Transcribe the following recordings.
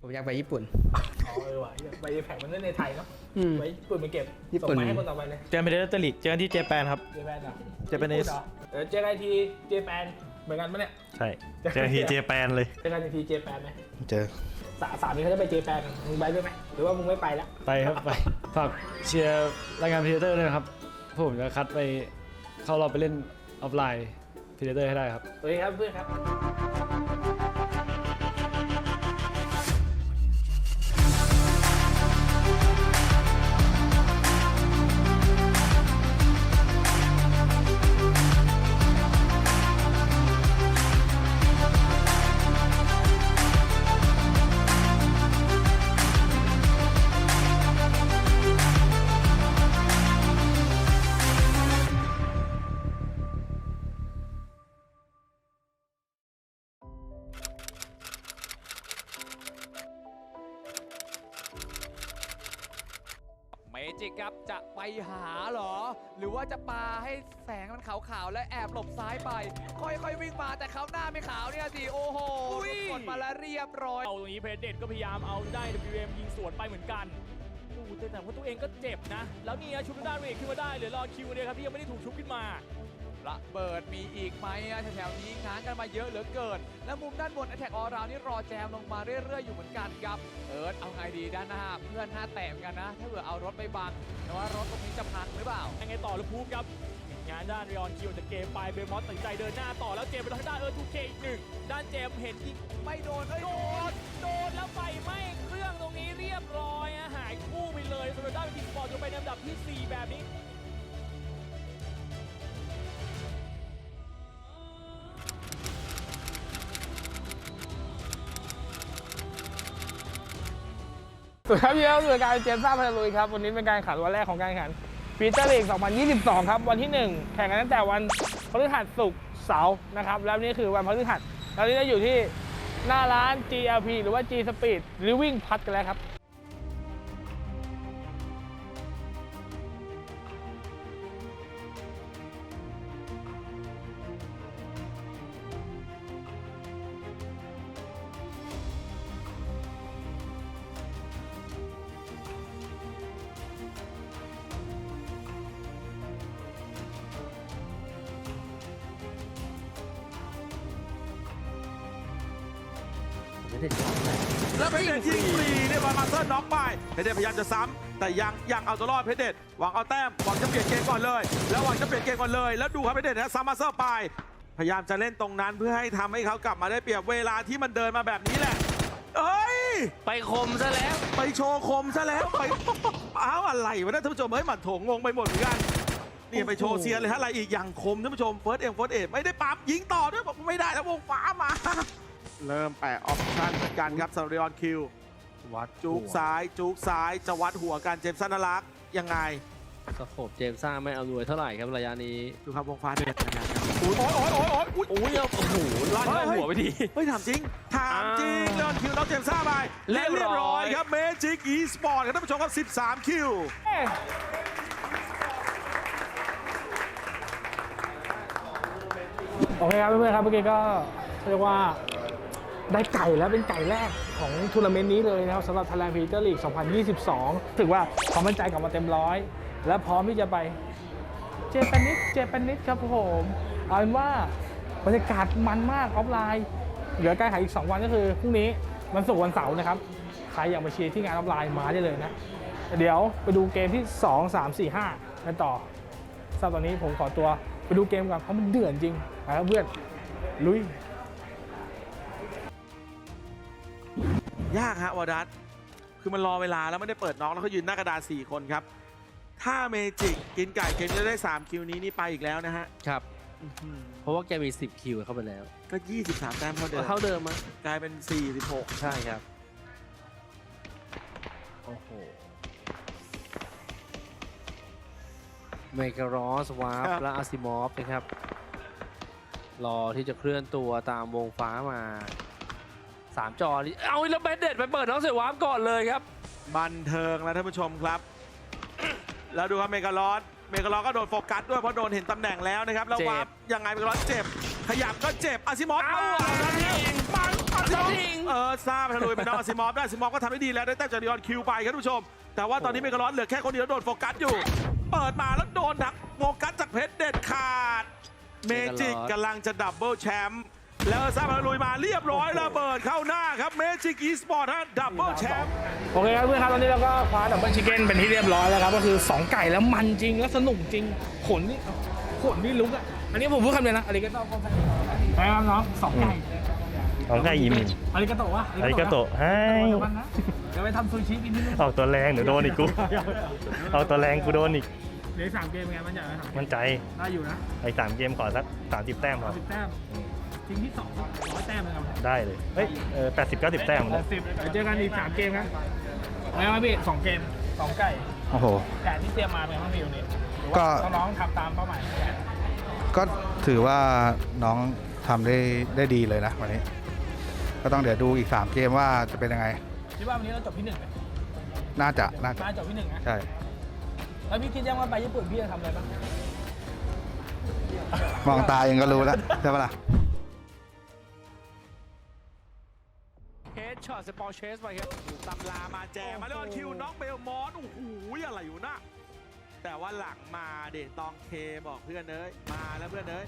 ผมอยากไปญี่ปุ่น อ๋อเออว่ะไปแผงมันเล่นในไทยเนาะอืมไว้ญี่ปุ่นไปเก็บญี่ปุ่น ส่งมาให้คนต่อไปเลยเจอกันไปเดลตลิกเจอกันที่เจแปนครับ เจแปนเหรอ Japanese ญี่ปุ่นเหรอเดี๋ยวเจอกันทีเจแปนเหมือนกันปะเนี่ยใช่ เจอกันที่เจแปนเลย เจอกันทีเจแปนไหมเจอ สาสามนี้เขาจะไปเจแปนกันมึงไปด้วยไหมหรือว่ามึงไม่ไปละไปครับ ไป ฝากเชียร์รายงานพีเตอร์ด้วยนะครับผมจะคัดไปเข้ารอบไปเล่นออฟไลน์พีเตอร์ให้ได้ครับ สวัสดีครับเพื่อนครับ จิกครับจะไปหาเหรอ หรือว่าจะปาให้แสงมันขาวๆ และแอบหลบซ้ายไป ค่อยๆวิ่งมาแต่เขาหน้าไม่ขาวเนี่ยสิโอ้โหกดมาแล้วเรียบร้อย เอาตรงนี้เพเดตก็พยายามเอาได้ WM ยิงสวนไปเหมือนกันโอ้โหแต่แต่ว่าตัวเองก็เจ็บนะ แล้วนี่นะชุบด้านเวกขึ้นมาได้เหลือรอคิวเนี่ยครับที่ยังไม่ได้ถูกชุบขึ้นมา ระเบิดมีอีกไหมอะแถวๆนี้ง้างกันมาเยอะเหลือเกิน และมุมด้านบนแท็กออราวนี่รอแจมลงมาเรื่อยๆอยู่เหมือนกันครับเอิร์ธเอาไงดีด้านหน้าเพื่อนหน้าแตกเหมือนกันนะ ถ้าเผื่อเอารถไปบังแต่ว่ารถตรงนี้จะพังหรือเปล่ายังไงต่อแล้วพูฟครับงานด้านเรออนคิวจากเกมไปเบลมอสตัดสินใจเดินหน้าต่อแล้วเจมไปทางด้านเออทูเคอีกหนึ่งด้านเจมเห็นยิงไม่โดนเอ้ยโดนโดนแล้วไฟไหม้เครื่องตรงนี้เรียบร้อยอะหายคู่ไปเลยสำหรับด้านทีมสปอร์ตจนไปในอันดับที่ 4 แบบนี้ สวัสดีครับเยอะคือการเจมส์ซ่าพัทลุยครับ วันนี้เป็นการขันวันแรกของการแข่งขันฟีเจอร์ลีก2022 ครับ วันที่ 1 แข่งกันตั้งแต่วันพฤหัสศุกร์เสาร์นะครับ แล้วนี่คือวันพฤหัสตอนนี่จะอยู่ที่หน้าร้าน GLP หรือว่า G Speed หรือวิ่งพัดกันแล้วครับ ยิงฟรีเรียบร้อยมาสเตอร์น็อกไปเพชรเดชพยายามจะซ้ำแต่ยังยังเอาตัวรอดเพชรเดชหวังเอาแต้มหวังจะเปลี่ยนเกมก่อนเลย แล้วหวังจะเปลี่ยนเกมก่อนเลย แล้วดูครับเพชรเดชนะซ้ำมาสเตอร์ไปพยายามจะเล่นตรงนั้นเพื่อให้ทำให้เขากลับมาได้เปรียบเวลาที่มันเดินมาแบบนี้แหละเอ้ย ไปคมซะแล้ว ไปโชว์คมซะแล้วไปอ้าวอะไรวะเนี่ยท่านผู้ชมเฮ้ยหมันโถงงงไปหมดเหมือนกันนี่ไปโชว์เซียนเลยฮะอะไรอีกอย่างคมท่านผู้ชมเฟิร์สเอ็มเฟิร์สเอ็ไม่ได้ปั๊มยิงต่อด้วยบอกไม่ได้แล้ววงฟ้ามา เริ่มแปะออปชั่นเหมือนกันครับซาริออนคิว วัดจุกซ้ายจุกซ้ายจะวัดหัวกันเจมส์สันนลักษณ์ยังไงสโคบเจมส์ซ่าไม่เอารวยเท่าไหร่ครับระยะนี้ดูครับวงฟ้าเดือดนะครับโอ้ยโอ้ยโอ้ยโอ้ยโอ้ยโอ้ยโอ้โหลั่นเข้าหัวไปทีเฮ้ยถามจริงถามจริงเลออนคิวน้องเจมส์ซ่าไปและเรีเรียยบบร้ร้ออยยครับเมจิกอีสปอร์ตครับท่านผู้ชมครับ 13 คิวโอเคครับเพื่อนๆครับเมื่อกี้ก็เรียกว่า ได้ไก่แล้วเป็นไก่แรกของทัวร์นาเมนต์นี้เลยนะครับสำหรับ Thailand Premier League 2022 ถือว่าความมั่นใจกลับมาเต็มร้อย และพร้อมที่จะไปเจแปนิสเจแปนิสครับผมเอาเป็นว่าบรรยากาศมันมากออฟไลน์ เหลือการข่งอีก 2 วันก็คือพรุ่งนี้วันศุกร์วันเสาร์นะครับ ใครอยากมาเชียร์ที่งานออฟไลน์มาได้เลยนะ เดี๋ยวไปดูเกมที่ 2 3 4 5กันต่อสำหรับตอนนี้ผมขอตัวไปดูเกมก่อนเพราะมันเดือดจริงไปครับเพื่อนลุย ยากฮะวอดัสคือมันรอเวลาแล้วไม่ได้เปิดน็อกแล้วเขายืนหน้ากระดาน4คนครับ ถ้าเมจิกกินไก่เกมจะได้ 3 คิวนี้นี่ไปอีกแล้วนะฮะครับ อื้อหือเพราะว่าแกมี 10 คิวเข้าไปแล้วก็ 23แต้มเท่าเดิมเท่าเดิมมั้ยกลายเป็น 46 ใช่ครับ โอ้โหเมการอสวาร์ครับ และอาซิมอฟนะครับ รอที่จะเคลื่อนตัวตามวงฟ้ามา สามจอนี่เอาแล้วเบนเด็ดไปเปิดน้องเสือวาร์ปก่อนเลยครับ บันเทิงแล้วท่านผู้ชมครับ แล้วดูครับเมกาลอสเมกาลอสก็โดนโฟกัสด้วยเพราะโดนเห็นตำแหน่งแล้วนะครับแล้วเจ็บวาร์ปยังไงเมกาลอสเจ็บ ขยับก็เจ็บอาซิมอสเอามาอะแล้วปังปังซิมอฟเออซาไปทะลุไปน้องอาซิมอฟได้อาซิมอฟก็ทำได้ดีแล้วได้แต้มจากดิออนคิวไปครับทุกผู้ชม แต่ว่าตอนนี้เมกาลอนเหลือแค่คนเดียวโดนโฟกัสอยู่ เปิดมาแล้วโดนดักโฟกัสจากเพชรเด็ดขาด เมจิกกำลังจะดับเบิลแชมป์ แล้วซาไปลุยมาเรียบร้อยระเบิดเข้าหน้าครับเมจิกอีสปอร์ตฮะดับเบิลแชมป์โอเคครับเพื่อนครับตอนนี้เราก็คว้าดับเบิลชิคเก้นเป็นที่เรียบร้อยแล้วครับก็คือ 2 ไก่แล้วมันจริงแล้วสนุกจริงขนนี่ขนนี่ลุกอะอันนี้ผมพูดคำเดียวนะอาริกาโตะไปครับน้องสองไก่ของไก่ยิ้มอาริกาโตะวะอาริกาโตะให้เดี๋ยวกันนะเดี๋ยวไปทำซูชิกินที่นู่นออกตัวแรงเดี๋ยวโดนอีกกูออกตัวแรงกูโดนอีกเหลืออกสามเกมเป็นไงมันใหญ่ไหมครับมั่นใจได้อยู่นะไอ้สามเกมขอสักสามสิบแต้มพอสิบแต้ม ทีมที่สองร้อยแต้มเลยครับได้เลย เฮ้ยเออแปดสิบเก้าสิบแต้มหมดแปเลยดสิบเดี๋ยวเจอกันอีกสามเกมครับไงครับพี่สองเกมสองไก่โอ้โหแต่ที่เตรียมมาเป็นข้างในอยู่นี้หรือก็ว่าน้องๆทำตามเป้าหมายก็ถือว่าน้องทำได้ได้ดีเลยนะวันนี้ ก็ต้องเดี๋ยวดูอีก3เกมว่าจะเป็นยังไงคิดว่าวันนี้เราจบที่หนึ่งไหมน่าจะน่าจะมาจบที่หนึ่งนะใช่แล้วพี่คิดยังว่าไปญี่ปุ่นพี่จะทำอะไรบ้างมองตาเองก็รู้แล้วใช่ปะล่ะ เฮดช็อตสปอร์เชสไปครับตำลามาแจกมาเลยออนคิวน้องเบลมอนโอ้โหอะไรอยู่นะ แต่ว่าหลังมาเด็ตองเคบอกเพื่อนเอ้ยมาแล้วเพื่อนเอ้ย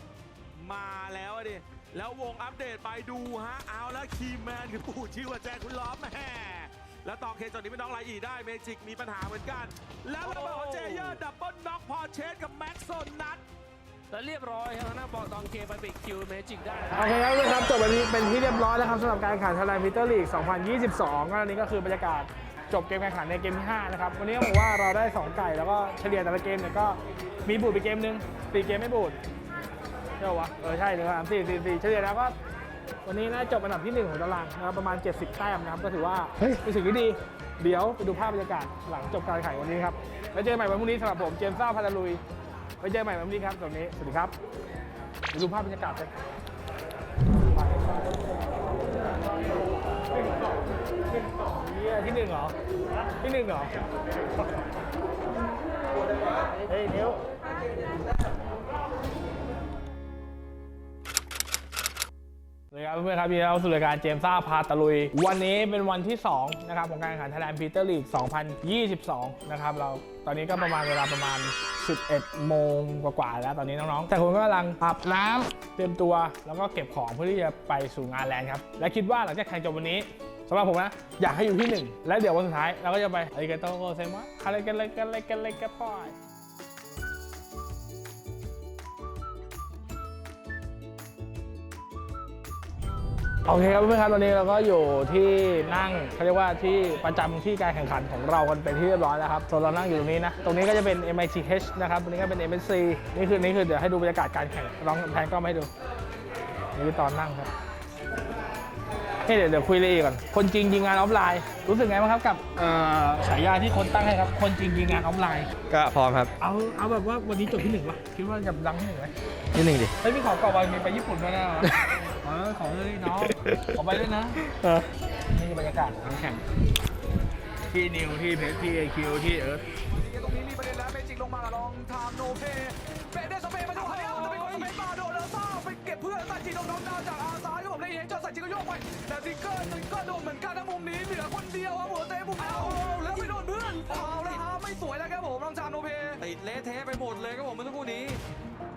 มาแล้วดิแล้ววงอัปเดตไปดูฮะเอาแล้วคีแมนคือปู่ชื่อว่าแจ็คคุณล้อมแม่แล้วตองเคจอดนี้ไม่น้องไรอีได้เมจิกมีปัญหาเหมือนกัน แล้วระเบิดของเจเยอร์ดับเบิลน็อกพอเชสกับแม็กซ์โซนัท แล้วเรียบร้อยครับหน้าบอลตองเคไปปิดคิวเมจิกได้โอเคครับทุกคนครับจบวันนี้เป็นที่เรียบร้อยแล้วครับสำหรับการแข่งขันไทยแลนด์พีเตอร์ลีก 2022 ก็อันนี้ก็คือบรรยากาศจบเกมการแข่งขันในเกมที่ 5 นะครับ วันนี้ก็บอกว่าเราได้ 2 ไก่แล้วก็เฉลี่ยแต่ละเกมเนี่ยก็มีบูดไปเกมหนึงสี่เกมไม่บูดใช่ปะวะเออใช่หนึ่งสามสี่สี่สี่เฉลี่ยแล้วก็วันนี้น่าจบอันดับที่ 1 ของตารางนะครับประมาณ 70 แต้มนะครับก็ถือว่าเป็นสิ่งที่ดีเดี๋ยวไปดูภาพบรรยากาศหลังจบการแข่งวันนี้ครับแล้วเจอกันใหม่วันพรุ่งนี้สำหรับผมเจมส์ซ่าพาราลุย ไว้เจอใหม่วันพรุ่งนี้ครับตรงนนี้ สวัสดีครับดูภาพบรรยากาศกันเนี่ยที่หนึ่งเหรอ ที่หนึ่งเหรอ เฮ้ยเดี๋ยว สวัสดีครับเพื่อนครับยินดีต้อนรับสู่รายการเจมส์ซ่าพาตะลุย วันนี้เป็นวันที่ 2 นะครับ ของการแข่งขันไทยแลนด์พีเตอร์ลีก 2022 นะครับ เราตอนนี้ก็ประมาณเวลาประมาณ 11 โมงกว่าๆแล้วตอนนี้น้องๆ แต่คนก็กำลังอาบน้ำเตรียมตัว แล้วก็เก็บของเพื่อที่จะไปสู่งานแลนด์ครับ และคิดว่าหลังจากแข่งจบวันนี้สำหรับผมนะ อยากให้อยู่ที่ 1 และเดี๋ยววันสุดท้ายเราก็จะไปอาริกาโตโกเซมะอะไรกันอะไรกันอะไรกันอะไรกันปอย โอเคครับเพื่อนๆครับตอนนี้เราก็อยู่ที่นั่งเขาเรียกว่าที่ประจำที่การแข่งขันของเรากันเป็นที่เรียบร้อยแล้วครับส่วนเรานั่งอยู่ตรงนี้นะ ตรงนี้ก็จะเป็น MITH นะครับตรงนี้ก็เป็น MSC นี่คือนี่คือเดี๋ยวให้ดูบรรยากาศการแข่งลองแพนกล้องมาให้ดูนี่คือตอนนั่งครับนี่เดี๋ยวเดี๋ยวคุยเลยอีกก่อน คนจริงยิงงานออฟไลน์ รู้สึกไงบ้างครับกับเอ่อฉายาที่คนตั้งให้ครับ คนจริงยิงงานออฟไลน์ ก็พร้อมครับ เอาเอาแบบว่าวันนี้จบที่หนึ่งวะคิดว่าจะดังที่หนึ่งไหมนิดหนึ่งดิ เฮ้ยพี่ขอกอบอลมีไปญี่ปุ่นด้วยนะเออขอเลยน้องขอไปด้วยนะนี่คือบรรยากาศของแข่ง ที่นิวที่เพชรที่ไอคิวที่เอิร์ธตรงนี้มีประเด็นแล้วเมจิกลงมาลองทำโนเพเบเดสเปย์มาดูคันนี้จะเป็นคนสเปนมาโดนแล้วซ่าไปเก็บเพื่อนตัดจีโดนน้องดาวจากอาซ้ายก็ผมได้เห็นจอสัตจีก็โยกไปแต่ซิกเกอร์ซิกเกอร์โดนเหมือนกันนะมุมนี้เหลือคนเดียวครับหัวเตะมุมเอาแล้วไปโดนเพื่อนเอาแล้วฮะไม่สวยแล้วครับผมลองทำโนเพติดเละเทะไปหมดเลยครับผมเมื่อสักครู่นี้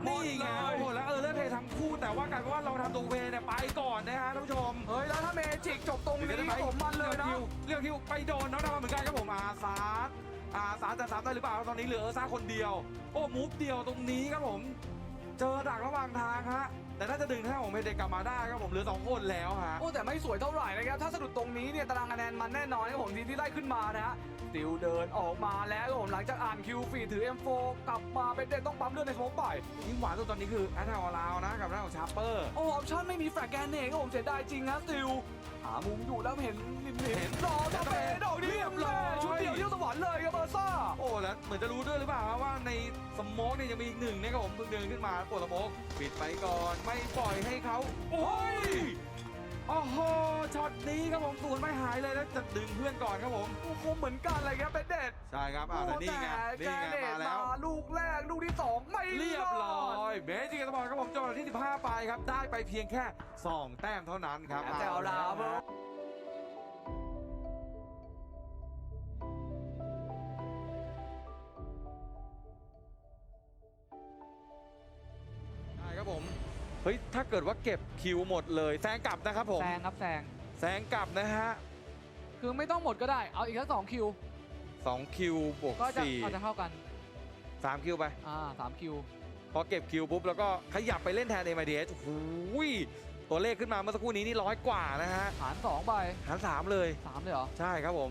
นี่ไงโอ้โหแล้วเออเลือดเพทั้งคู่แต่ว่ากลายเป็นว่าเราทำตรงเวเนี่ยไปก่อนนะฮะท่านผู้ชม เฮ้ยแล้วถ้าเมจิกจบตรงนี้ผมมันเลยนะ เรื่องคิวไปโดนน้องดาวเหมือนกันครับผมอาซาร์อาซาร์จะซ้ำได้หรือเปล่าตอนนี้เหลือเออซ่าคนเดียว โอ้มูฟเดียวตรงนี้ครับผม เจอดักระหว่างทางฮะ แต่น่าจะดึงให้ผมเพเด็กกลับมาได้ครับผมเหลือสองคนแล้วฮะโอ้แต่ไม่สวยเท่าไหร่นะครับถ้าสะดุดตรงนี้เนี่ยตารางคะแนนมันแน่นอนครับผมทีมที่ไล่ขึ้นมานะฮะติวเดินออกมาแล้วครับผมหลังจากอ่านคิวฟีดถือ M4 กลับมาเป็นเด็กต้องปั๊มเลือดในสโมกไปยิ่งหวานสุดตอนนี้คือแอตแทกออลาวนะกับหน้าของชาร์เปอร์โอ้ออปชั่นไม่มีแฟลกแกนเองครับผมเสียดายจริงนะติวหามุมอยู่แล้วเห็นริมเห็นรอสเปย์ดอกนี้เรียบร้อยชุดเดียวเยี่ยมสวรรค์เลยครับเบอร์ซ่าโอ้แล้วเหมือนจะรู้ด้วยหรือเปล่าว่าในสโมกเนี่ยยังมีอีกหนึ่งเนี่ยครับผมเพิ่งเดินขึ้นมาปวดสโมกปิดไปก่อนไม่ปล่อยให้เขาโอ้ยโอ้โหช็อตนี้ครับผมสนไม่หายเลยแล้วจะดึงเพื่อนก่อนครับผมโอ้โหเหมือนกันเลยครับเป็นเด็ดใช่ครับอ่าแต่นี่ไงแต่นี่ไงแกเนตมาแล้วลูกแรกลูกที่สองไม่เรียบร้ดอยเบจิกสปอร์ตครับผมจังหวะที่ 15 ไปครับ ได้ไปเพียงแค่2แต้มเท่านั้นครับแต่เอาละครับใช่ครับผม เฮ้ยถ้าเกิดว่าเก็บคิวหมดเลยแซงกลับนะครับผมแซงครับแซงแซงกลับนะฮะคือไม่ต้องหมดก็ได้ เอาอีกสักสองคิว2คิวบวกก็จะอาจจะ4เท่ากัน3คิวไปอ่าสามคิวพอเก็บคิวปุ๊บแล้วก็ขยับไปเล่นแทน m i d s โอ้โหยตัวเลขขึ้นมาเมื่อสักครู่นี้นี่ร้อยกว่านะฮะหารสองไปหารสามเลยสามเลยเหรอใช่ครับผม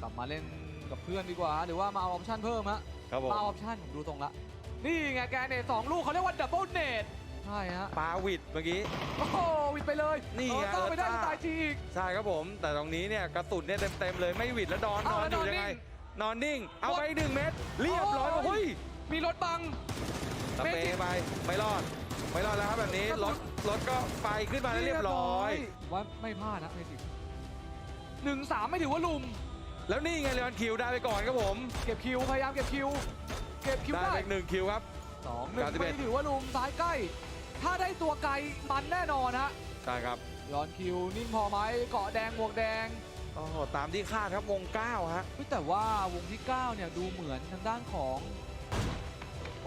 กลับมาเล่นกับเพื่อนดีกว่า หรือว่ามาเอาออปชั่นเพิ่มฮะครับผมมาเอาออปชั่นผมดูตรงละนี่ไงแกเนตสองลูกเขาเรียกว่าดับเบิลเนต ใช่ฮะปาวิดเมื่อกี้ โอ้โหวิดไปเลยนี่ไงเออต้าไปได้เออต้า ตายทีอีก ใช่ครับผม แต่ตรงนี้เนี่ยกระสุนเนี่ยเต็มๆเลยไม่หวิดแล้วดอนนเอาอนแล้วอยู่ยังไงนอนนิ่งนอนนิ่ง เอาไปอีกหนึ่งเม็ดเรียบร้อยโอ้ยโอ้ยมีรถบัง สเปรย์ไปไม่รอด ไม่รอดแล้วครับแบบนี้รถรถก็ไปขึ้นมาแล้วเรียบร้อย ว่าไม่พลาดนะเมจิกหนึ่งสามไม่ถือว่าลุม แล้วนี่ไงเลออนคิวได้ไปก่อนครับผม เก็บคิว พยายามเก็บคิว เก็บคิวได้ได้ไปอีกหนึ่งคิวครับ สองหนึ่ง91 ไม่ถือว่าลุมซ้ายใกล้ ถ้าได้ตัวไกลมันแน่นอนฮะใช่ครับย้อนคิวนิ่งพอไหมเกาะแดงหมวกแดงโอ้โหตามที่คาดครับวง9ฮะเฮ้ยแต่ว่าวงที่9เนี่ยดูเหมือนทางด้านของ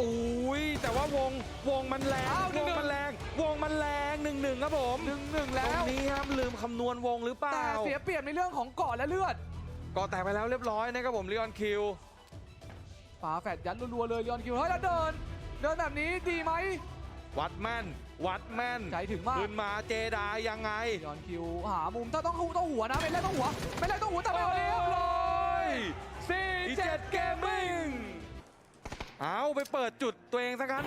อุ้ยแต่ว่าวงวงมันแรงอ้าวหนึ่วงงหนึ่งมันแรงวงมันแรงหนึ่งหนึ่งครับผม1 1ตรแล้งวนี้ครับลืมคำนวณวงหรือเปล่าแต่เสียเปรียบในเรื่องของเกาะและเลือดก่อแตกไปแล้วเรียบร้อยนะครับผมเลออนคิวฝาแฝดยัดรัวๆเลยย้อนคิวเฮ้ยแล้วเดิน เดินแบบนี้ดีไหม วัดแม่น วัดแม่นใจถึงมาก ขึ้นมาเจไดายังไง ย้อนคิวหามุมถ้าต้องต้องหัวนะไม่เล่นต้องหัวไม่เล่นต้องหัวแต่ไม่เอาเรียบร้อยสี่อีเจ็เจ็ดดเกเกมมมิ่มิ่งงเอาไปเปิดจุดตัวเองซะงั้น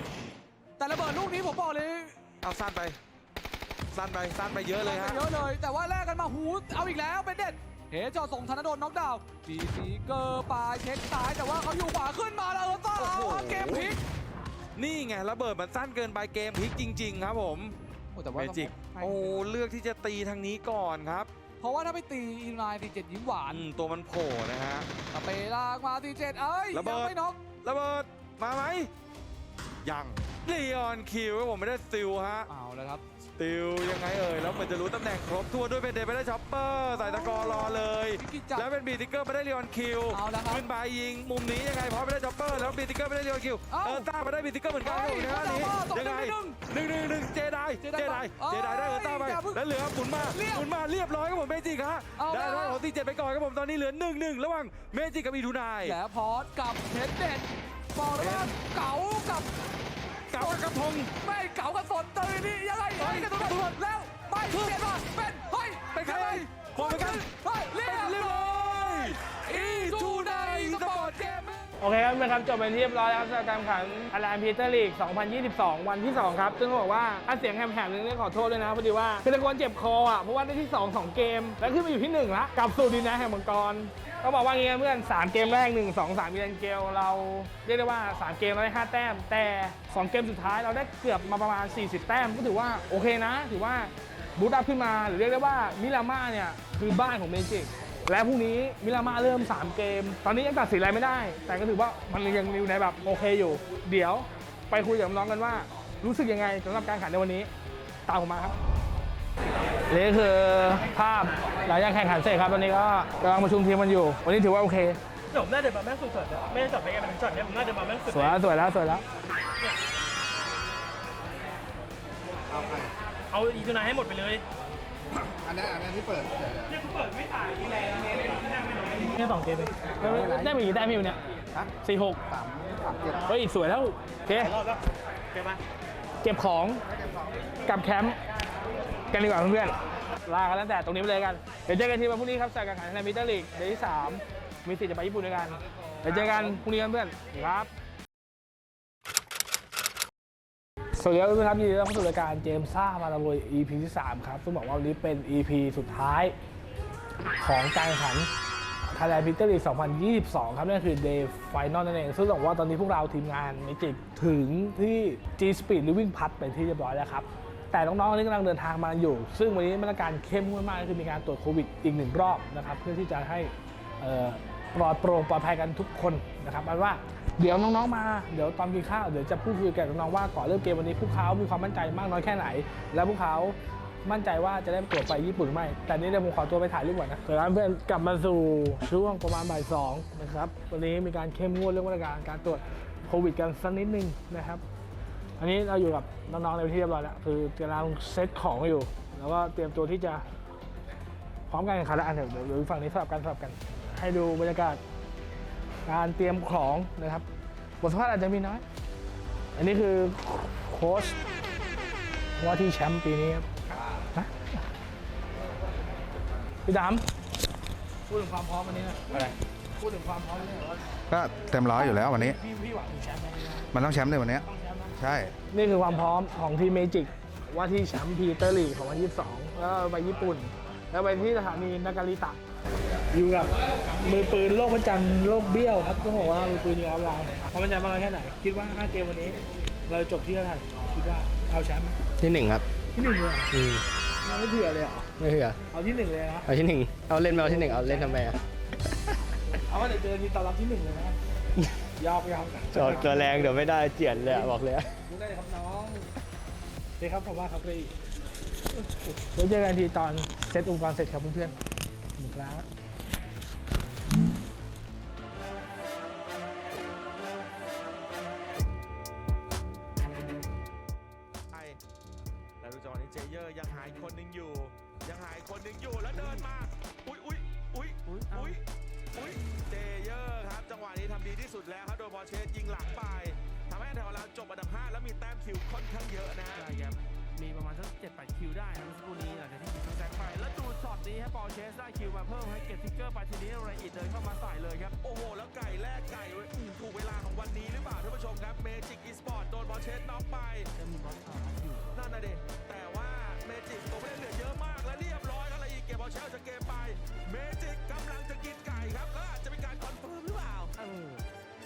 แต่ระเบิดลูกนี้ผมบอกเลยเอาสั้นไป สั้นไปสั้นไปเยอะเลยฮะเยอะเลย แต่ว่าแลกกันมาหูเอาอีกแล้วเป็นเด็ดเฮจอส่งธนดลน็อกดาวน์บีซีเกอร์ปลายเช็คซ้ายแต่ว่าเขาอยู่ขวาขึ้นมาแล้วเออต้าโอ้โหเกมพลิก นี่ไงระเบิดมันสั้นเกินไปเกมพลิกจริง ๆ ครับผมโอ้แต่ว่าเมจิกโอ้เลือกที่จะตีทางนี้ก่อนครับ เพราะว่าถ้าไปตีอินไลน์ตีเจ็ดยิ้มหวานอืมตัวมันโผล่นะฮะสเปรย์ลากมาตีเจ็ดเอ้ยระเบิดยังไม่น็อกระเบิดมาไหม ยังลีออนคิวครับผมไม่ได้สติลฮะ เอาแล้วครับสติลยังไงเอ่ยแล้วเหมือนจะรู้ตำแหน่งครบทั่วด้วยเป็นเดย์ไปได้ช็อปเปอร์ใส่ตะกอรอเลยวิกิจับแล้วเป็นบีติกเกอร์ไม่ได้ลีออนคิวเอาแล้วครับขึ้นไปยิงมุมนี้ยังไงพอไม่ได้ช็อปเปอร์แล้วบีติกเกอร์ไม่ได้ลีออนคิวเอ้าเออต้าไม่ได้บีติกเกอร์เหมือนกันครับผมนะฮะเฮ้ยนี้เขาจะยังไงเอาสองหนึ่งหนึ่งหนึ่งหนึ่งเจไดเจไดเจไดเอ้ยเจไดได้เออต้าไปอย่าเพิ่งแล้วเหลือหมุนมาเรียบหมุนมาเรียบร้อยครับผมเมจิกฮะเอาได้แล้วได้ของตีเจ็ดไปก่อนครับผมตอนนี้เหลือหนึ่งหนึ่งระหว่างเมจิกกับอีทูนายแล้วพอสกับเฮดเด็ด บอกเลยว่าเก๋ากับกับกระพงไม่เก๋ากับสนตื่นนี่ยังไงเฮ้ยกระตุ้นแล้วไม่เปลี่ยนมาเป็นเฮ้ยเป็นใครบอกเหมือนกันเฮ้ยเรียบเรียบร้ร้ออยยอีทูนายสปอร์ตเกมโอเคครับนะครับจบเป็นที่เรียบร้อยแล้วครับสำหรับการแข่งขันอาร์พีเตอร์ลีก 2022 วันที่ 2 ครับ ซึ่งต้องบอกว่าถ้าเสียงแหบๆนึงต้องขอโทษด้วยนะ พอดีว่าคือตะโกนเจ็บคออะ เพราะว่าได้ที่ 2 2 เกม แล้วขึ้นมาอยู่ที่ 1 ละกลับสู่ดินแดนแห่งมังกร ต้องบอกว่างี้นะเพื่อน3เกมแรก 1 2 3มีดันเกลเราเรียกได้ว่า 3 เกมเราได้ 5 แต้ม แต่ 2 เกมสุดท้ายเราได้เกือบมาประมาณ 40 แต้ม ก็ถือว่าโอเคนะ ถือว่าบูตอัพขึ้นมาหรือเรียกได้ว่ามิราม่าเนี่ยคือบ้านของเมจิกและพรุ่งนี้มิรามาเริ่ม 3 เกม ตอนนี้ยังตัดสินอะไรไม่ได้ แต่ก็ถือว่ามันยังอยู่ในแบบโอเคอยู่ เดี๋ยวไปคุยกับน้องกันว่า รู้สึกยังไงสำหรับการแข่งในวันนี้ ตามผมมาครับ นี่คือภาพหลังจากแข่งขันเสร็จครับตอนนี้ก็กำลังประชุมทีมกันอยู่ วันนี้ถือว่าโอเคผมน่าเดินมาแม่งสุดๆนะไม่ได้จับไปกันเป็นช็อตเนี้ยผมน่าเดินมาแม่งสุดสวยแล้วสวยแล้วสวยแล้วเอาอีทูนายให้หมดไปเลยอันนี้อันนี้ที่เปิดเนี่ยกูเปิดไม่ถ่ายที่แรงที่นั่งไม่ลงแค่สองเกมเองได้ไปกี่แต้มพี่วันเนี่ยสี่หกสามสามเจ็ดเฮ้ยสวยแล้วโอเครอบแล้วเก็บมาเก็บของกลับแคมป์ กันดีกว่าเพื่อนๆลากันตั้งแต่ตรงนี้ไปเลยกัน เดี๋ยวเจอกันทีวันพรุ่งนี้ครับจากการแข่งขันในมิเตอร์ลีกเดย์ที่3มีสิทธิ์จะไปญี่ปุ่นด้วยกัน เดี๋ยวเจอกันพรุ่งนี้กันเพื่อนครับสวัสดีครับเพื่อนๆครับยินดีต้อนรับเข้าสู่รายการเจมส์ซ่ามาตะลุย EP ที่ 3 ครับซึ่งบอกว่าวันนี้เป็น EP สุดท้ายของการแข่งขัน Thailand p i t e r League 2022 ครับนั่นคือ Day Final นั่นเอง ซึ่งบอกว่าตอนนี้พวกเราทีมงานเมจิกถึงที่ G Speed Living Pass เป็นที่เรียบร้อยแล้วครับ แต่น้องๆนี่กำลังเดินทางมาอยู่ ซึ่งวันนี้มาตรการเข้มงวดมากก็คือมีการตรวจโควิดอีกหนึ่งรอบนะครับ เพื่อที่จะให้ปลอดโปร่งปลอดภัยกันทุกคนนะครับอาเป็นว่าเดี๋ยวน้องๆมา เดี๋ยวตอนกินข้าวเดี๋ยวจะพูดคุยกับน้องๆว่าก่อนเริ่มเกมวันนี้พวกเขามีความมั่นใจมากน้อยแค่ไหน และพวกเขามั่นใจว่าจะได้ตัวไปญี่ปุ่นไหมแต่นี้เดี๋ยวผมขอตัวไปถ่ายรูปก่อนนะเดี๋ยวเพื่อนกลับมาสู่ช่วงประมาณบ่ายสองนะครับ วันนี้มีการเข้มงวดเรื่องมาตรการการตรวจโควิดกันสักนิดนึงนะครับ อันนี้เราอยู่กับน้องๆในที่เรียบร้อยแล้วคือกำลังเซตของอยู่ แล้วก็เตรียมตัวที่จะพร้อมการแข่งขันแล้วอันเดี๋ยวเดี๋ยวเดี๋ยวฝั่งนี้สลับกันสลับกัน ให้ดูบรรยากาศการเตรียมของนะครับบทสัมภาษณ์อาจจะมีน้อย อันนี้คือโค้ชว่าที่แชมป์ปีนี้ครับฮะพี่ดำพูดถึงความพร้อมวันนี้หนะอะไรพูดถึงความพร้อมวันนี้หน่อยว่าก็เต็มร้อยอยู่แล้ววันนี้พี่พี่หวังถึงแชมป์ไหมมันต้องแชมป์ในวันเนี้ยต้องแชมป์นะ ใช่ นี่คือความพร้อมของทีมเมจิก ว่าที่แชมป์พีเตอร์ลีกของวัน22แล้วไปญี่ปุ่น แล้วไปที่สถานีนากาลิตะ อยู่กับมือปืนโลกประจันโลกเบี้ยวครับต้องบอกว่ามือปืนยิงออฟไลน์ความมั่นใจมากน้อยแค่ไหน คิดว่า5เกมวันนี้ เราจบที่เท่าไหร่คิดว่าเอาแชมป์ไหมที่หนึ่งครับที่หนึ่งเลยเหรออืมเราไม่เผื่อเลยเหรอไม่เผื่อเอาที่หนึ่งเลยนะเอาที่หนึ่งเอาเล่นมาเอาที่หนึ่งเอาเล่นทำไมอะเอาว่าเดี๋ยวเจอทีมตอนรับที่หนึ่งเลยนะ ยอกยอกจอดตัวแรงเดี๋ยวไม่ได้เจียนเลยอะบอกเลยอะรู้ได้เลยครับน้องเดี๋ยวครับผมว่าครับเลยเดี๋ยวเจอกันทีตอนเซตอุปกรณ์เสร็จครับเพื่อนๆขอบคุณค ผู้ชมครับเมจิกอีสปอร์ตโดนบอลเชสน็อกไปจะมีบอลเอาอยู่นั่นน่ะดิแต่ว่าเมจิกตัวไม่ได้เหลือเยอะมากและเรียบร้อยอะไรอีกเก็บบอลเชลจากเกมไป เมจิกกำลังจะกินไก่ครับแล้วอาจจะเป็นการคอนเฟิร์มหรือเปล่าเออ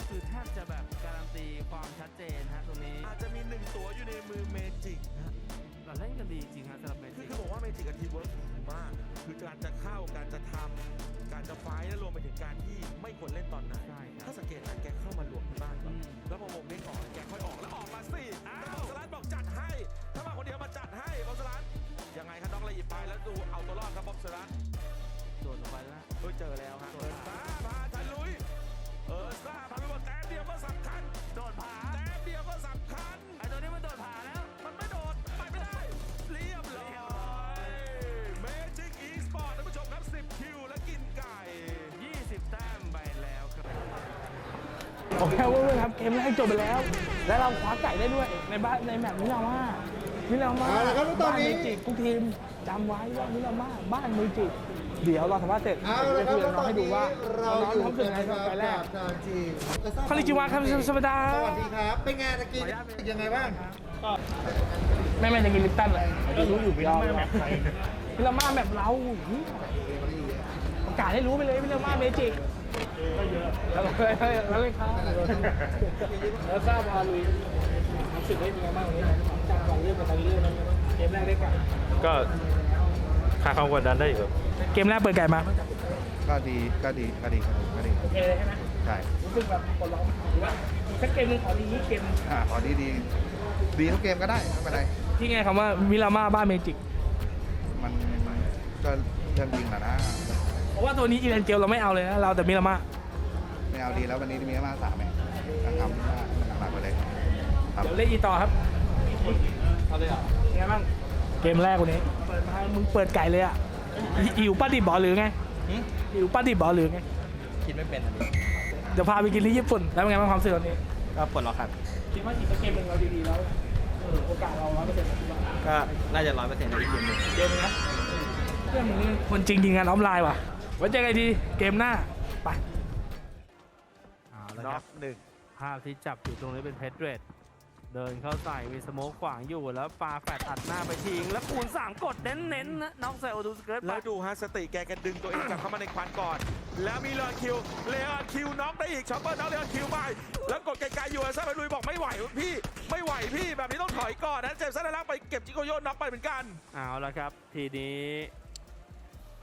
คือแทบจะแบบการันตีความชัดเจนฮะตรงนี้อาจจะมีหนึ่งตัวอยู่ในมือเมจิกนะ เราเล่นกันดีจริงฮะสำหรับเมคือจิกคือบอกว่าเมจิกกับทีมเวิร์กมาก คือการจะเข้าการจะทำการจะไฟท์และรวมไปถึงการที่ไม่ควรเล่นตอนไหน ใช่ครับถ้าสังเกตนะแกเข้ามารวมที่บ้านก่อนอืม แล้วพอวงเด้งออกแกค่อยออกแล้วออกมาสิอ้าวสลัดบอกจัดให้ ถ้ามาคนเดียวมาจัดให้บอลสลัดยังไงครับน้องละเอียดไปแล้วดูเอาตัวรอดครับบอลสลัด โดดลงไปแล้ว เฮ้ยเจอแล้วฮะเอิร์ซ่าพาทันลุย เอิร์ซ่าพ โอเคเว้ยครับเกมแรกจบไปแล้ว แล้วเราคว้าไก่ได้ด้วยในบ้านในแมตช์มิลาม่ามิลาม่าเอาละครับตอนนี้ บ้าเมจิกทุกทีมจำไว้ว่ามิลาม่าบ้านเมจิกเดี๋ยวเราสัมภาษณ์เสร็จเอาผมละจะครัคุบยกับน้องให้ดูว่าเราน้องอยู่ๆเขารู้สึกยังไงกับไก่แรกทางทีมคาริจิวะครับสวัสดีสวัสดีครับ เป็นไงตะกี้ยังไงบ้างแม่แม่จะกินลิปตันเลยก็รู้อยู่มิลาม่าแมปใครมิลาม่าแมปเราประกาศให้รู้ไปเลยมิลาม่าเมจิก แล้วเลยแล้วเลยครับแล้วทราบพาลุยรู้สึกได้ยังไงบ้างวันนี้จากก่อนเรื่องกับตอนเรื่องนั้นเกมแรกได้ก่อนก็ขาความกดดันได้อยู่ครับเกมแรกเปิดไก่มาก็ดีก็ดีก็ดีครับก็ดีโอเคเลยใช่ไหมใช่รู้สึกแบบปลดล็อกหรือว่าสักเกมหนึงขอดีนี้เกมอ่าขอดีดีดีทุกเกมก็ได้ไม่เป็นไรที่ไงคำว่ามิลาม่าบ้านเมจิกมันก็เรื่องจริงแหละนะ เพราะว่าตัวนี้อีเลนเจลเราไม่เอาเลยนะ เราแต่มิลาม่า ไม่เอาดีแล้ววันนี้มีมาสามเองทำหนักๆไปเลยครับเดี๋ยวเล่นอีต่อครับเอาเลยอะยังไงบ้างเกมแรกวันนี้เปิดมามึงเปิดไก่เลยอะหิหิวป้าดิบบอหรือไงหิวป้าดิบบอหรือไงคิดไม่เป็นอันนี้เดี๋ยวพาไปกินที่ญี่ปุ่นแล้วเป็นไงบ้างความรู้สึกวันนี้ก็ปลดล็อกครับคิดว่าอีกสักเกมหนึ่งเราดีๆแล้วเออโอกาสเราร้อยเปอร์เซ็นต์ก็น่าจะร้อยเปอร์เซ็นต์ในอีกเกมหนึงเกมนี้นะเพื่อนมึงนี่คนจริงยิงงานออฟไลน์ว่ะไว้เจอกันอีกทีเกมหน้าไป เอาละน็คอรับกหนึ่งภาพที่จับอยู่ตรงนี้เป็นเพชรเรดเดินเข้าใส่มีสโมกขวางอยู่แล้วปาแฟดอัดหน้าไปทิ้งแล้วคูณสามกดเน้นๆนะน้องเซลดูสเกิร์ตไปแล้วดูฮะสติแกกันดึงตัวเองกลับเข้ามาในควันก่อน แล้วมีเลออนคิว เลออนคิวน็อกได้อีกช็อปเปอร์น็อกเลออนคิวไป แล้วกดไกลๆอยู่เอซ่าไปลุยบอกไม่ไหวพี่ ไม่ไหวพี่แบบนี้ต้องถอยก่อนนะเจมส์ซันลักไปเก็บจิโกโยน็อกไปเหมือนกัน เอาละครับ ทีนี้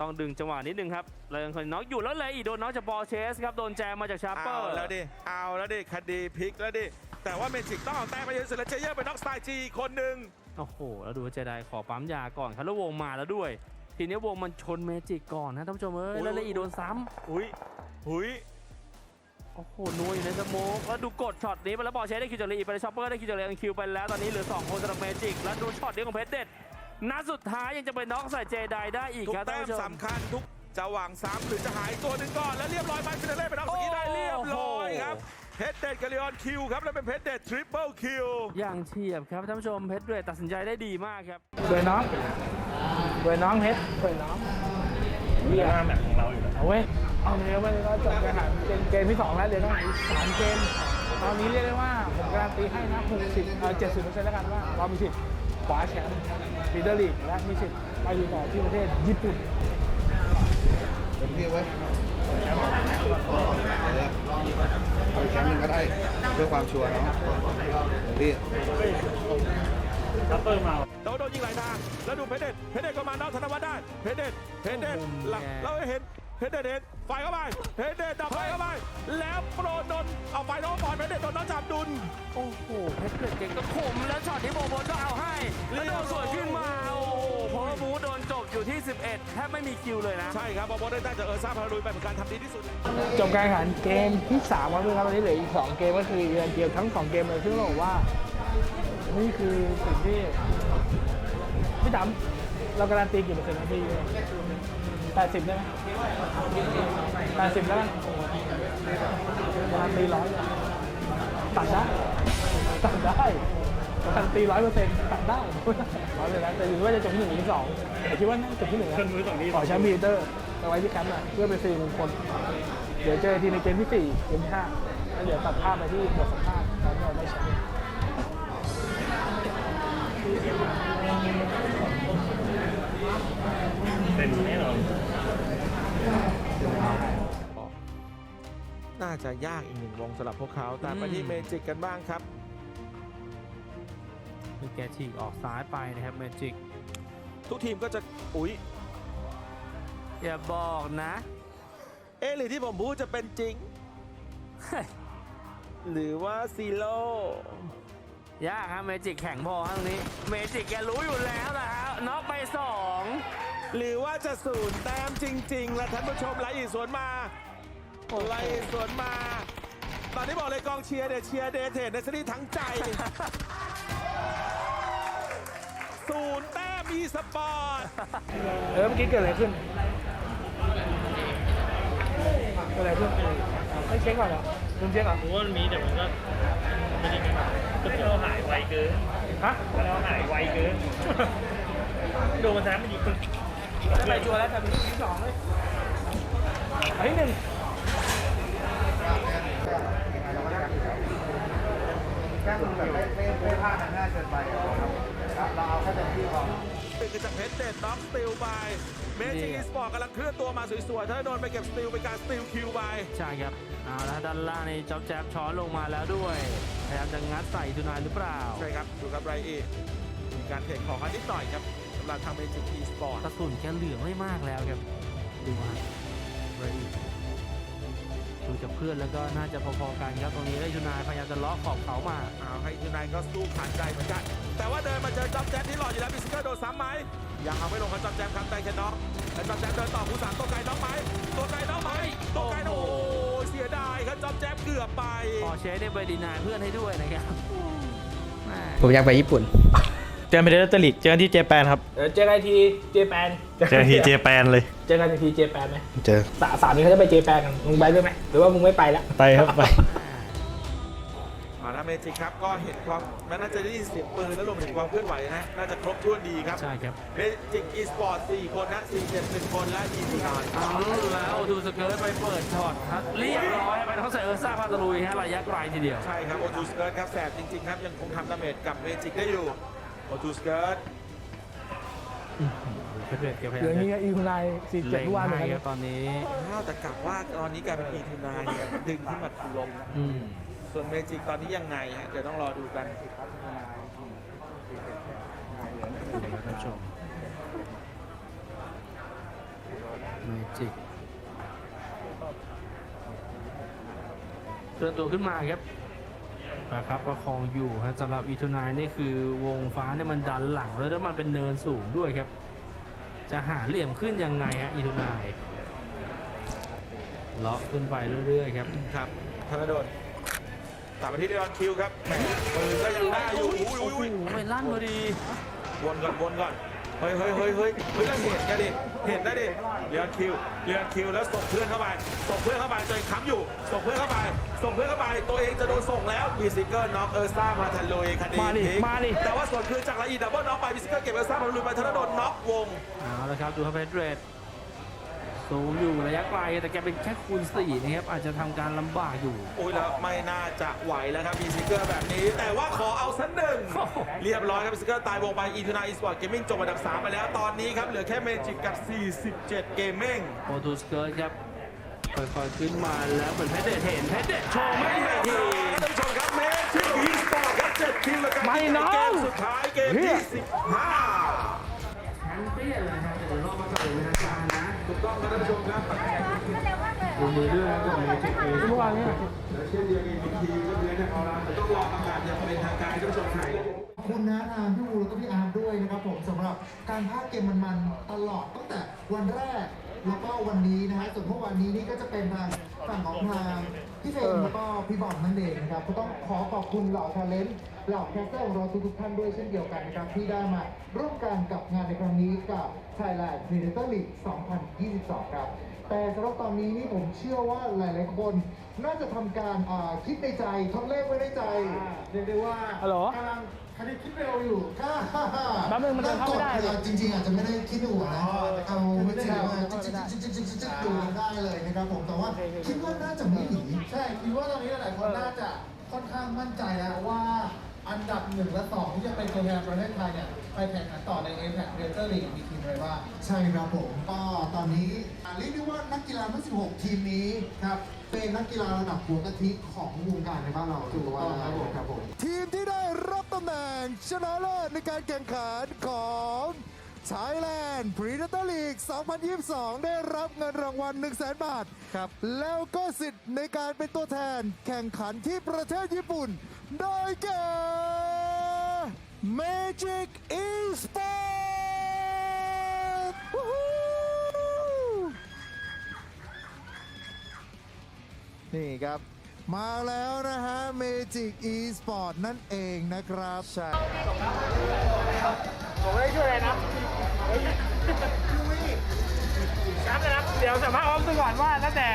ต้องดึงจังหวะนิดนึงครับเลยคนน็อกอยู่แล้วเลยอีกโดนน็อกจากบอลเชสครับโดนแจมมาจากชาร์เปอเอาร์แล้วดิ เอาแล้วดิ คดีพลิกแล้วดิ แต่ว่าเมจิกต้องเอาแต้มมาเยอะสุดแล้วเจเยอร์เป็นน็อกสไตล์จีคนหนึ่งโอ้โหแล้วดูว่าเจไดขอปั๊มยาก่อนครับแล้ววงมาแล้วด้วย ทีนี้วงมันชนเมจิกก่อนนะท่านผู้ชมเอ้ยแล้วเลยอีกโดนซ้ำ อุ้ยอุ้ย โอ้โหนัวอยู่ในสโมกแล้วดูกดช็อตนี้ไปแล้วบอลเชสได้คิวจากลีอีกไปเลยช็อปเปอร์ได้คิวจากลีคิวไปแล้วตอนนี้เหลือสองคนสำหรับเมจิกแล้วดูช็อตนี้ของเพชรเด็ด นัดสุดท้ายยังจะไปน็อกใส่เจไดได้อีกทุกครับท่าแต้นมผู้ชม สำคัญทุกจะหวังซ้ำหรือจะหายตัวหนึ่งก่อนแล้วเรียบร้อยไปฟินาเล่เป็นน็อกสกีได้เรียบร้อยครับเพชรเด็ดกับเลออนคิวครับแล้วเป็นเพชรเด็ดทริปเปิลคิว อย่างเฉียบครับท่านผู้ชมเพชรเด็ดตัดสินใจได้ดีมากครับสวยน้องสวยน้องเพชรสวยน้องเรื่องแบบของเราอยู่แล้วเอาเว้ยเอาเนื้อไปเลยก็จบการแข่งขันเป็นเกมที่สองแล้วเหลือต้องอีกสามเกมตอนนี้เรียกได้ว่าผมการันตีให้นะ60เอ่อ70เปอร์เซ็นต์แล้วกันว่าเรามีสิทธิ์ค ว้าแชมป์ฟีเดอร์ลีกและมีสิทธิ์ไปอยู่ต่อที่ประเทศญี่ปุ่นเต็มที่ไว้ยเอาอีกแชมป์หนึ่งก็ได้เพื่อความชัวร์เนาะเต็มที่ซัปเปอร์มาแต่ว่าโดนยิงหลายทาง แล้วดูเพชรเด็ดเพชรเด็ดก็มาน็อกธนวัฒน์ได้ เพชรเด็ดเพชรเด็ดหลังเราเห็น เพชรเด็ดเห็น ไฟเข้าไปเพชรเด็ดดับไฟเข้าไป แล้วโปรโดนเอาไฟน้องบอลเพชรเด็ดโดนน้องจับดุลโอ้โหเพชรเด็ดเก่งก็คมแล้วช็อตที่โบโบก็เอาให้แล้วโดนสวนขึ้นมาโอ้โหเพราะว่าบูโดนจบอยู่ที่ 11แทบไม่มีคิวเลยนะ ใช่ครับบอลบอลได้ตั้งจากเออร์ซ่าพาราลุยไปเหมือนกันทำดีที่สุด จบการแข่งขันเกมที่3ครับพี่ครับตอนนี้เหลืออีก 2 เกมก็คือเยือนเกมทั้ง 2 เกมเลยซึ่งเราบอกว่า นี่คือสิ่งที่พี่ดำเราการันตีกี่เปอร์เซ็นต์นะพี่แปดสิบได้ไหม แปดสิบแล้วกันการันตีร้อยตัดได้ตัดได้การันตีร้อยเปอร์เซ็นต์ตัดได้ร้อยเปอร์เซ็นต์แต่อยู่ที่ว่าจะจบที่หนึ่งหรือสองแต่คิดว่าน่าจะจบที่หนึ่งนะเครื่องมือสองนี้ขอแชมป์พีเตอร์ไปไว้ที่แคมป์น่อยเพื่อเป็นสิริมงคลเดี๋ยวเจอทีในเกมที่4เกมที่5แล้วเดี๋ยวตัดภาพไปที่บทสัมภาษณ์ตอนที่เราได้แชมป์เป็นแน่นอน น่าจะยากอีกหนึ่งวงสำหรับพวกเขาแต่ไปที่อืมเมจิกกันบ้างครับมีแกฉีกออกซ้ายไปนะครับเมจิกทุกทีมก็จะอุ๊ยอย่าบอกนะ เอะหรือที่ผมพูดจะเป็นจริง หรือว่าซีโร่ยากครับเมจิกแข็งพอครับตรงนี้ เมจิกแกรู้อยู่แล้วนะฮะน็อกไปสองหรือว่าจะศูนย์แต้มจริงๆ แล้วท่านผู้ชมไล่อีกสวนมา ไล่อีกสวนมา ตอนนี้บอกเลยกองเชียร์เนี่ยเชียร์เดทเทนในสนีทั้งใจ ศูนย์แต้มอีสปอร์ต เออเมื่อกี้เกิดอะไรขึ้นเกิดอะไรขึ้นไม่เช็คก่อนเหรอลืมเช็คก่อนรู้ว่ามันมีแต่มันก็ไม่ได้กันก็ที่เราหายไวเกินฮะเราหายไวเกินโดนมันซ้ำมันอีกไปจัวแล้วแต่เป็นที่สองเลยอันที่หนึ่ง แค่คุณแบบไม่ไม่ไม่พลาดนะง่ายเกินไปครับเราเอาแค่เต็มที่พอคือจากเพชรเด็ดน็อกสติลไปเมจิกอีสปอร์ตกำลังเคลื่อนตัวมาสวยๆถ้าโดนไปเก็บสติลเป็นการสติลคิวไปใช่ครับเอาละด้านล่างในจ็อบแจ๊บช้อนลงมาแล้วด้วยพยายามจะงัดใส่ทุนายหรือเปล่า ใช่ครับ ดูครับไรเอมีการเทคของกันนิดหน่อยครับสำหรับทางเมจิกอีสปอร์ตกระสุนแกเหลืองไม่มากแล้วครับ ดูฮะเรย์ดู จากเพื่อนแล้วก็น่าจะพอๆกันครับตรงนี้ได้ทุนายพยายามจะล็อกขอบเขามาเอาให้ยูไนก็สู้ผ่านใจเหมือนกัน แต่ว่าเดินมาเจอจอมแจมที่หล่ออยู่แล้วมิสเกอร์โดนซ้ำไหมยังเอาไม่ลงครับจอมแจมครับแต่แค่น็อกแต่จอมแจมเดินต่อผู้สามตัวไกลน็อกไหมตัวไกลน็อกไหมตัวไกลน็อกโอ้โหเสียดายครับจอมแจมเกือบไปพอเชสได้ไปดีนายเพื่อนให้ด้วยนะครับแม่ผมอยากไปญี่ปุ่น เจอไปเดลตลิกเจอกันที่เจแปนครับ เดี๋ยวเจอกันอีกทีเจแปนเจอที่เจแปนเลย เจอกันอีกทีเจแปนไหมเจอสาสามนี้เขาจะไปเจแปนกันมึงไปด้วยไหมหรือว่ามึงไม่ไปแล้วไปครับไป มาานาเมจิกครับก็เห็นความมันน่าจะได้ยินเสียงปืนแล้วรวมถึงความเคลื่อนไหวนะน่าจะครบถ้วนดีครับใช่ครับเมจิกอีสปอร์ต4คนนะ4 7 1คนและยีทีนานเอาแล้วดูสเกิร์ตไปเปิดช็อตฮะเรียบร้อยไปต้องใส่เออร์ซ่าพาตะลุยฮะระยะไกลทีเดียวใช่ครับโอทูสเกิร์ตครับแสบจริงๆครับยังคงทำดาเมจกับเมจิกได้อยู่ โอทูสเกิร์ตเพชรเดชแกพยาเหลืยาอมนี้จะอีคุณนายสี่เจ็ดเล็งทุกวันเหมือนให้กันครับตอนนี้ อ้าวแต่กลับว่าตอนนี้กลายเป็นอีทูนาเนี่ยดึงขึ้นมาถล่มอืมส่วนเมจิกตอนนี้ยังไงฮะเดี๋ยวต้องรอดูกันท่านผู้ชมเมจิกเตือนตัวขึ้นมาครับ นะครับประคองอยู่ฮะสำหรับอีทูนายนี่คือวงฟ้าเนี่ยมันดันหลังแล้วแล้วมันเป็นเนินสูงด้วยครับ จะหาเหลี่ยมขึ้นยังไงฮะอีทูนายเลาะขึ้นไปเรื่อยๆครับครับธนดลตามมาที่เดออนคิวครับแหมปืนก็ยังได้อยู่อุ้ยโอ้อุ้ยโหอุ้ยไม่ลั่นพอดี วนก่อนวนก่อน เฮ้ยเฮ้ยเฮ้ยเฮ้ยเฮ้ยแล้วเห็นกันดิเห็นได้ดิเดออนคิวเดออนคิวแล้วส่งเพื่อนเข้าไปส่งเพื่อนเข้าไปตัวเองค้ำอยู่ส่งเพื่อนเข้าไปส่งเพื่อนเข้าไปตัวเองจะโดนส่งแล้วบีซิเกอร์น็อกเออร์ซ่ามาทันลุยคดีมาดิพลิกมาดิแต่ว่าส่วนคืนจากละอีดับเบิลน็อกไปบีซิเกอร์เก็บเออร์ซ่ามาทันลุยไปธนดลน็อกวงเอาละครับดูครับเพชรเรด สูงอยู่ระยะไกลแต่แกเป็นแค่คูณ4นะครับอาจจะทำการลำบากอยู่ โอ้ยแล้วไม่น่าจะไหวแล้วครับบีซิเกอร์แบบนี้ แต่ว่าขอเอาสักหนึ่งเรียบร้อยครับบีซิเกอร์ตายวงไปอีทูนาอีสปอร์ตเกมมิ่งจบอันดับ 3 ไปแล้วตอนนี้ครับ เหลือแค่เมจิกกับ 47 เกมมิ่งโอทูสเกิร์ตครับค่อยๆขึ้นมาแล้วเหมือนเพชรเดชเห็นเพชรเดชโชว์ไม่ได้ทีท่านผู้ชมครับเมจิกอีสปอร์ตครับ7คิวแล้วกันไม่น้องเกมสุดท้ายเกมเฮีที่ย15 มือด้วยนะกับเมจิกเอเมื่อวานเนี่ยและเช่นเดียวกันอีกทีก็คือในของเราจะต้องรอประกาศอย่างเป็นทางการให้ท่านผู้ชมไทยขอบคุณนะทางพี่วูแล้วก็พี่อาร์มด้วยนะครับผมสำหรับการพากเกมมันๆตลอดตั้งแต่วันแรกแล้วก็วันนี้นะฮะส่วนเมื่อวานนี้นี่ก็จะเป็นทางฝั่งของทางพี่เฟรมแล้วก็พี่บอมนั่นเองนะครับก็ต้องขอขอบคุณเหล่าทาเลนต์เหล่าแคสเตอร์ของเราทุกๆท่านด้วยเช่นเดียวกันนะครับที่ได้มาร่วมกันกับงานในครั้งนี้กับ Thailand Predator League 2022 ครับ แต่สำหรับตอนนี้นี่ผมเชื่อว่าหลาย ๆ คนน่าจะทำการอ่าคิดในใจทำเลขไว้ในใจเรียกได้ว่าฮัลโหลกำลังคณิตคิดเร็วอยู่ค่ะแป๊บนึงมันเดินเข้าไม่ได้ริ่กจริง ๆ อาจจะไม่ได้คิดในหัวนะเอาไม่ได้ว่าจิ๊กจิ๊กจิ๊กจิ๊กจิ๊กจิ๊กดูได้เลยนะครับผมแต่ว่าคิดว่าน่าจะไม่หนีใช่คิดว่าตอนนี้หลายคนน่าจะค่อนข้างมั่นใจแล้วว่าอันดับหนึ่งและสองที่จะเป็นตัวแทนประเทศไทยเนี่ย ไปแข่งขันต่อใน a p e c r a t o r League มีทีมอะไรบ้าง ใช่ครับผมก็ตอนนี้อ่าเรียกได้ว่านักกีฬาทั้ง 16 ทีมนี้ครับเป็นนักกีฬาระดับหัวกะทิของวงการในบ้านเราถูกต้องครับผมครับผมทีมที่ได้รับตำแหน่งชนะเลิศในการแข่งขันของ Thailand Predator League 2022 ได้รับเงินรางวัล 1 0 0 0 0แบาท ครับ แล้วก็สิทธิ์ในการเป็นตัวแทนแข่งขันที่ประเทศญี่ปุ่น ได้แก่ Magic Esport วู้ฮู้นี่ครับ มาแล้วนะฮะ Magic Esport นั่นเองนะครับ ใช่ผมไม่ได้ช่วยอะไรนะแชมป์เลยนะเดี๋ยวสัมภาษณ์ความรู้สึกก่อนว่าตั้งแต่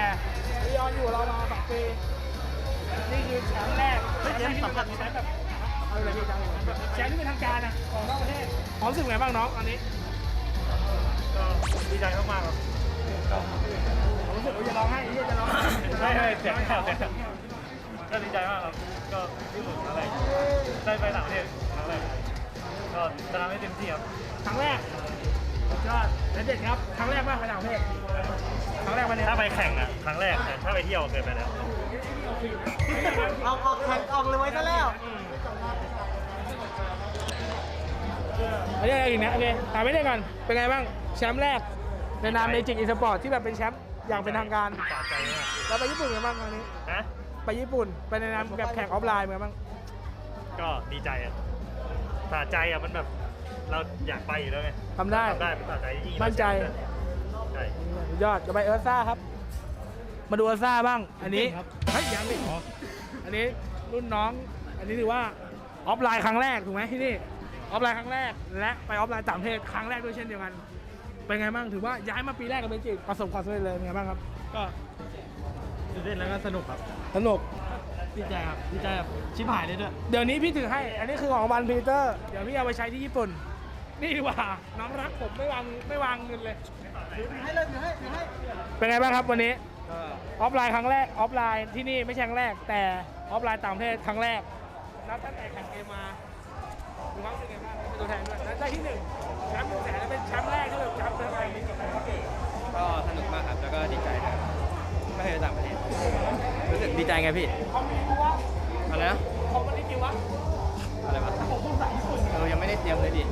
ลีออนอยู่กับเรามาสองปีนี่คือแชมป์แรกไม่ใช่สัมผัสแชมป์แบบ เอาอะไรพี่จังแชมป์ที่เป็นทางการนะของนอกประเทศความรู้สึกไงบ้างน้องอันนี้ก็ดีใจมากๆครับผมรู้สึกว่าจะร้องไห้ที่จะร้องไห้ไม่ไม่เสียงแผ่วเลยก็ดีใจมากครับ ก็ที่สุดอะไรกได้ไปต่างประเทศครั้งแรกก็จะทำให้เต็มที่ครับครั้งแรกสุดยอดและเด็ดครับ ครั้งแรกมากไปต่างประเทศครั้งแรกวันนี้ถ้าไปแข่งอะ ครั้งแรกแต่ถ้าไปเที่ยวเคยไปแล้ว เอาออกแข่งออกเลยไว้ซะแล้ว อันนี้อะไรอีกนะโอเคถามไม่ได้ก่อน เป็นไงบ้าง แชมป์แรก ในนามเมจิกอีสปอร์ตที่แบบเป็นแชมป์อย่างเป็นทางการสะใจมากเราไปญี่ปุ่นกันบ้างครั้งนี้นะไปญี่ปุ่น ไปในนามแบบแข่งออฟไลน์เหมือนบ้าง ก็ดีใจอะสะใจอะมันแบบ เราอยากไปอยู่แล้วไงทำได้ ทำได้มันสะใจยิ่งมั่นใจ ใช่สุดยอดจะไปเอิร์ธซ่าครับ มาดูเอิร์ธซ่าบ้าง อันนี้เฮ้ยยังไม่อันนี้รุ่นน้อง อันนี้ถือว่าออฟไลน์ครั้งแรกถูกไหมที่นี่ ออฟไลน์ครั้งแรก และไปออฟไลน์ต่างประเทศครั้งแรกด้วยเช่นเดียวกัน เป็นไงบ้างถือว่าย้ายมาปีแรกกับเมจิกประสบความสำเร็จเลยเป็นไงบ้างครับ ก็ตื่นเต้นแล้วก็สนุกครับสนุกดีใจครับดีใจแบบชิบหายเลยด้วยเดี๋ยวนี้พี่ถือให้ อันนี้คือของบันพีเตอร์เดี๋ยวพี่เอาไปใช้ที่ญี่ปุ่น นี่ดีกว่าน้องรักผมไม่วางไม่วางเงินเลยให้เลยให้ให้เป็นไงบ้างครับวันนี้ออฟไลน์ครั้งแรกออฟไลน์ที่นี่ไม่ใช่ครั้งแรก แต่ออฟไลน์ต่างประเทศครั้งแรกนับตั้งแต่แข่งเกมมามีความรู้สึกไงบ้าง เป็นตัวแทนด้วยและได้ที่หนึ่งแชมป์หนึ่งแสนและเป็นแชมป์แรกที่แบบแชมป์ไทยในกับก็สนุกมากครับแล้วก็ดีใจด้วยไม่เคยไปต่างประเทศรู้สึกดีใจไงพี่คอมมินิกิวะอะไรนะคอมมินิกิวะอะไรวะผมพูดภาษาญี่ปุ่นเออยังไม่ได้เตรียมเลยดิ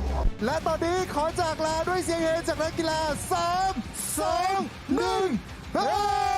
และตอนนี้ขอจากลาด้วยเสียงเฮจากนักกีฬา3 2 1เฮ้